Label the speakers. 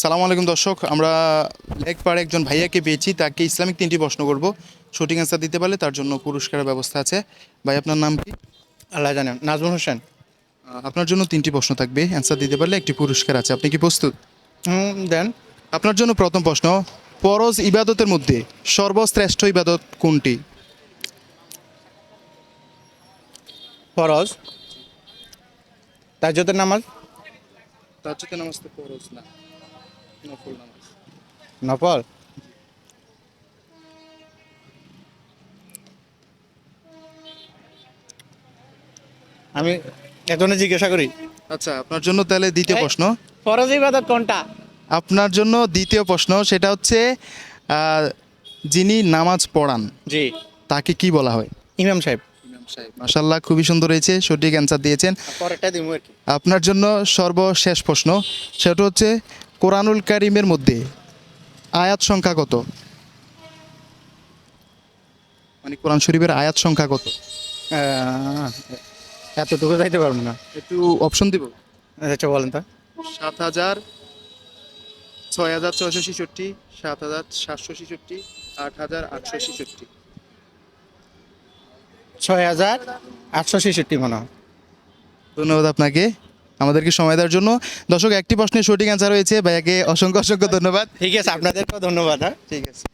Speaker 1: সালাম আলাইকুম দর্শক আমরা একবার একজন ভাইয়াকে পেয়েছি তাকে ইসলামিক তিনটি প্রশ্ন করব। সঠিক অ্যান্সার দিতে পারলে তার জন্য পুরস্কারের ব্যবস্থা আছে। ভাই আপনার নাম কি?
Speaker 2: আল্লাহ জানেন নাজমুল হোসেন।
Speaker 1: আপনার জন্য তিনটি প্রশ্ন থাকবে অ্যান্সার দিতে পারলে একটি পুরস্কার আছে। আপনি কি প্রস্তুত?
Speaker 2: দেন।
Speaker 1: আপনার জন্য প্রথম প্রশ্ন পরজ ইবাদতের মধ্যে সর্বশ্রেষ্ঠ ইবাদত কোনটি?
Speaker 2: ফরজ তাজুদের নামাজ?
Speaker 1: তাজ্জুদের নামাজ তো ফরজ না। নফল? নামাজ
Speaker 2: নফল আমি একজনে জিজ্ঞাসা করি।
Speaker 1: আচ্ছা আপনার জন্য তাহলে দ্বিতীয় প্রশ্ন।
Speaker 2: ফরজ ইবাদত কোনটা?
Speaker 1: আপনার জন্য দ্বিতীয় প্রশ্ন সেটা হচ্ছে যিনি নামাজ পড়ান
Speaker 2: জি।
Speaker 1: তাকে কি বলা হয়?
Speaker 2: ইমাম সাহেব।
Speaker 1: মাসাল্লাহ খুবই সুন্দর হয়েছে সঠিক অ্যান্সার দিয়েছেন। আপনার জন্য সর্বশেষ প্রশ্ন সেটা হচ্ছে কোরআনুল কারিমের মধ্যে আয়াত সংখ্যা কত? মানে কোরআন শরীফের আয়াত সংখ্যা কত?
Speaker 2: এতটুকু যাইতে পারব না।
Speaker 1: একটু অপশন দিব?
Speaker 2: আচ্ছা বলেন তো।
Speaker 1: সাত হাজার ছয় হাজার ছয়শো ছেষট্টি সাত হাজার সাতশো ছেষট্টি আট হাজার আটশো ছেষট্টি।
Speaker 2: ছয় হাজার আটশো ছেষট্টি মনে হয়।
Speaker 1: ধন্যবাদ আপনাকে। আমাদেরকে সময় দেওয়ার জন্য। দর্শক একটি প্রশ্নের সঠিক অ্যান্সার হয়েছে ভাইয়াকে অসংখ্য অসংখ্য ধন্যবাদ।
Speaker 2: ঠিক আছে আপনাদেরকেও ধন্যবাদ হ্যাঁ।
Speaker 1: ঠিক আছে।